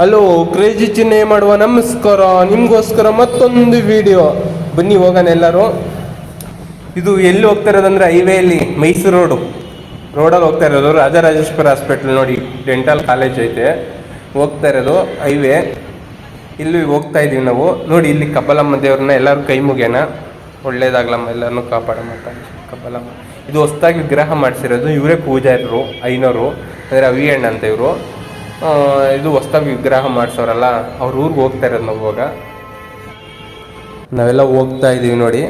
Hello crazy ಚಿಹ್ನೆ ಮಾಡುವ ನಮಸ್ಕಾರ, ನಿಮಗೋಸ್ಕರ ಮತ್ತೊಂದು ವಿಡಿಯೋ ಬನ್ನಿ, ಹೋಗೋಣ ಎಲ್ಲರೂ. ಇದು ಎಲ್ಲಿ ಹೋಗ್ತಾ ಇರೋದಂದ್ರೆ ಹೈವೇಲಿ, ಮೈಸೂರು ರೋಡು. ರೋಡಲ್ಲಿ ಹೋಗ್ತಾ ಇರೋದು ರಾಜರಾಜೇಶ್ವರ ಹಾಸ್ಪಿಟ್ಲ್ ನೋಡಿ ಡೆಂಟಲ್ ಕಾಲೇಜ್ ಐತೆ. ಹೋಗ್ತಾ ಇರೋದು ಹೈವೇ. ಇಲ್ಲಿ ಹೋಗ್ತಾ ಇದೀವಿ ನಾವು. ನೋಡಿ, ಇಲ್ಲಿ ಕಬ್ಬಲಮ್ಮ ದೇವ್ರನ್ನ ಎಲ್ಲರೂ ಕೈ ಮುಗಿಯೋಣ. ಒಳ್ಳೇದಾಗ್ಲಮ್ಮ, ಎಲ್ಲರನ್ನೂ ಕಾಪಾಡಮ್ಮ ಕಬ್ಬಲಮ್ಮ. ಇದು ಹೊಸ್ದಾಗಿ ವಿಗ್ರಹ ಮಾಡಿಸಿರೋದು, ಇವರೇ ಪೂಜಾರರು, ಐನೋರು. ಅಂದರೆ ಅವಿ ಅಂತ ಇವರು. ಇದು ಹೊಸ್ದಾಗಿ ವಿಗ್ರಹ ಮಾಡಿಸೋರಲ್ಲ, ಅವ್ರ ಊರಿಗೆ ಹೋಗ್ತಾ ಇರೋದು ನಾವು ಇವಾಗ. ನಾವೆಲ್ಲ ಹೋಗ್ತಾ ಇದ್ದೀವಿ ನೋಡಿ.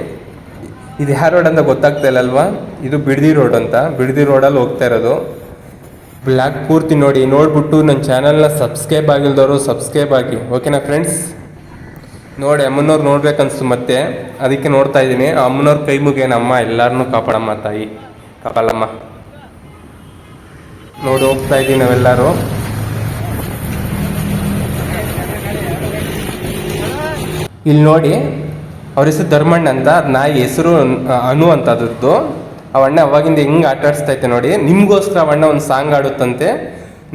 ಇದು ಯಾವ ರೋಡ್ ಅಂತ ಗೊತ್ತಾಗ್ತಾ ಇಲ್ಲ ಅಲ್ವಾ? ಇದು ಬಿಡದಿ ರೋಡ್ ಅಂತ. ಬಿಡದಿ ರೋಡಲ್ಲಿ ಹೋಗ್ತಾ ಇರೋದು. ಬ್ಲ್ಯಾಕ್ ಪೂರ್ತಿ ನೋಡಿ. ನೋಡ್ಬಿಟ್ಟು ನನ್ನ ಚಾನಲ್ನ ಸಬ್ಸ್ಕ್ರೈಬ್ ಆಗಿಲ್ದವರು ಸಬ್ಸ್ಕ್ರೈಬ್ ಆಗಿ. ಓಕೆನಾ ಫ್ರೆಂಡ್ಸ್ ನೋಡಿ, ಅಮ್ಮನವ್ರು ನೋಡ್ಬೇಕನ್ಸ್ತು ಮತ್ತೆ. ಅದಕ್ಕೆ ನೋಡ್ತಾ ಇದ್ದೀನಿ ಅಮ್ಮನವ್ರ ಕೈ ಮುಗೇನಮ್ಮ ಎಲ್ಲಾರನ್ನೂ ಕಾಪಾಡಮ್ಮ ತಾಯಿ. ಕಾಪಾಲಮ್ಮ ನೋಡಿ, ಹೋಗ್ತಾ ಇದ್ದೀವಿ ನಾವೆಲ್ಲರೂ. ಇಲ್ಲಿ ನೋಡಿ, ಅವ್ರ ಹೆಸರು ಧರ್ಮಣ್ಣ ಅಂತ, ಅದ್ ನಾಯಿ ಹೆಸರು ಅನು ಅಂತ ಅದ್ರದ್ದು. ಅವಣ್ಣ ಅವಾಗಿಂದ ಹೆಂಗ್ ಆಟ ನೋಡಿ, ನಿಮಗೋಸ್ಕರ ಅವಣ್ಣ ಒಂದು ಸಾಂಗ್ ಆಡುತ್ತಂತೆ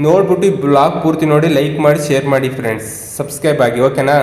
ನೋಡ್ಬಿಟ್ಟು ಈ ಬ್ಲಾಗ್ ಪೂರ್ತಿ ನೋಡಿ, ಲೈಕ್ ಮಾಡಿ, ಶೇರ್ ಮಾಡಿ ಫ್ರೆಂಡ್ಸ್ ಸಬ್ಸ್ಕ್ರೈಬ್ ಆಗಿ ಓಕೆನಾ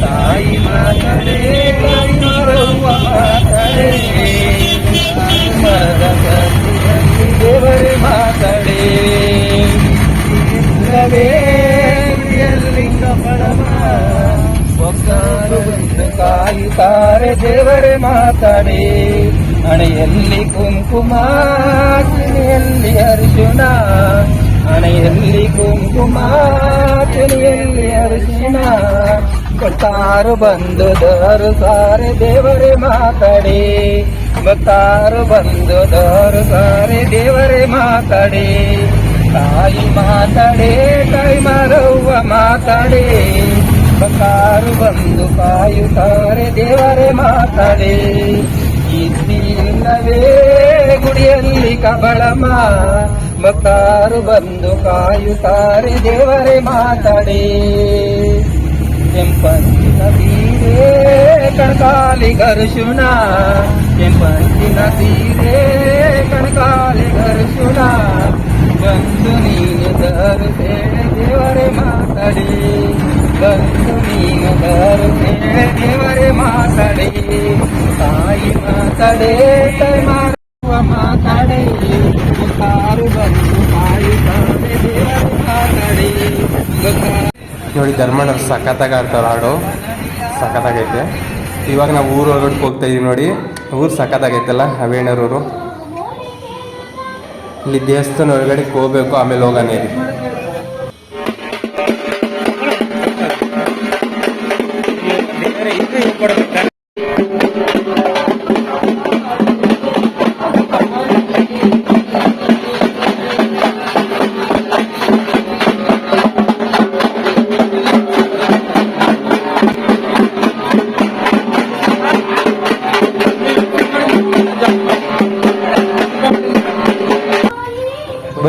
ತಾಯಿ ಮಾತಾಡೆ ಮರವ್ವ ಮಾತಾಡೆ ದೇವರೇ ಮಾತಾಡೆ. ಎಲ್ಲಿ ಕಮಲಮ ಕಾಯುತ್ತಾರೆ ದೇವರೇ ಮಾತಾಡಿ. ಹಣೆಯಲ್ಲಿ ಕುಂಕುಮ ಚಿಣಿಯಲ್ಲಿ ಹಣೆಯಲ್ಲಿ ಕುಂಕುಮ ಚಿಣಿಯಲ್ಲಿ ಅರಿಶಿಣ. ಭಕ್ತಾರು ಬಂದು ದಾರು ಸಾರೆ ದೇವರೇ ಮಾತಾಡಿ. ಭಕ್ತಾರು ಬಂದು ದೋರು ಸಾರೆ ದೇವರೇ ಮಾತಾಡಿ. ತಾಯಿ ಮಾತಾಡಿ, ತಾಯಿ ಮಾರವ್ವ ಮಾತಾಡಿ. ಬಕಾರು ಬಂದು ಸಾರೆ ದೇವರೇ ಮಾತಾಡಿ. ಇಲ್ಲವೇ ಗುಡಿಯಲ್ಲಿ ಕಬಳಮ ಭಕ್ತಾರು ಬಂದು ಕಾಯುತ್ತಾರೆ ದೇವರೇ ಮಾತಾಡೆ. ಕೆಂಪಂಚಿನ ಸೀರೆ ಕಣಕಾಲಿ ಗರುಶುಣ ಕೆಂಪಂಚಿನ ಸೀರೆ ಕಣಕಾಲಿ ಗರುಶುಣ ಬಂದು ನೀನು ದರು ಸೇಳೆ ದೇವರೇ ಮಾತಾಡಿ. ಬಂದು ನೀನು ದರು ಸೇಳೆ ದೇವರೇ ಮಾತಾಡಿ. ತಾಯಿ ಮಾತಾಡೆ ನೋಡಿ ಧರ್ಮಣ್ಣವ್ರು ಸಖತ್ತಾಗಿ ಆಡ್ತಾರೆ ಹಾಡು. ಸಖತ್ತಾಗೈತೆ. ಇವಾಗ ನಾವು ಊರು ಹೋಗ್ತಾ ಇದೀವಿ ನೋಡಿ. ಊರು ಸಖತ್ತಾಗೈತಲ್ಲ ಅವೇಣರೂರು ಇಲ್ಲಿ ದೇವಸ್ಥಾನ ಒಳಗಡೆ ಹೋಗ್ಬೇಕು, ಆಮೇಲೆ ಹೋಗೋಣ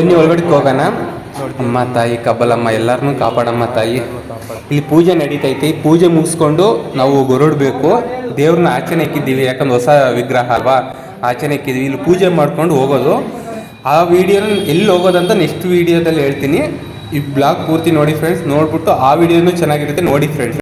ಬನ್ನಿ ಒಳಗಡೆ ಹೋಗೋಣ. ಅಮ್ಮ ತಾಯಿ, ಕಬ್ಬಲಮ್ಮ ಎಲ್ಲರನ್ನೂ ಕಾಪಾಡಮ್ಮ ತಾಯಿ. ಇಲ್ಲಿ ಪೂಜೆ ನಡೀತೈತಿ. ಪೂಜೆ ಮುಗಿಸ್ಕೊಂಡು ನಾವು ಹೊರಡಬೇಕು. ದೇವ್ರನ್ನ ಆಚರಣೆ ಇಕ್ಕಿದ್ದೀವಿ. ಯಾಕಂದ್ರೆ ಹೊಸ ವಿಗ್ರಹ ಅಲ್ವಾ? ಆಚೆನೆ ಇಕ್ಕಿದ್ದೀವಿ. ಇಲ್ಲಿ ಪೂಜೆ ಮಾಡ್ಕೊಂಡು ಹೋಗೋದು. ಆ ವಿಡಿಯೋನ ಎಲ್ಲಿ ಹೋಗೋದಂತ ನೆಕ್ಸ್ಟ್ ವಿಡಿಯೋದಲ್ಲಿ ಹೇಳ್ತೀನಿ. ಈ ಬ್ಲಾಗ್ ಪೂರ್ತಿ ನೋಡಿ ಫ್ರೆಂಡ್ಸ್ ನೋಡ್ಬಿಟ್ಟು ಆ ವಿಡಿಯೋನು ಚೆನ್ನಾಗಿರುತ್ತೆ. ನೋಡಿ ಫ್ರೆಂಡ್ಸ್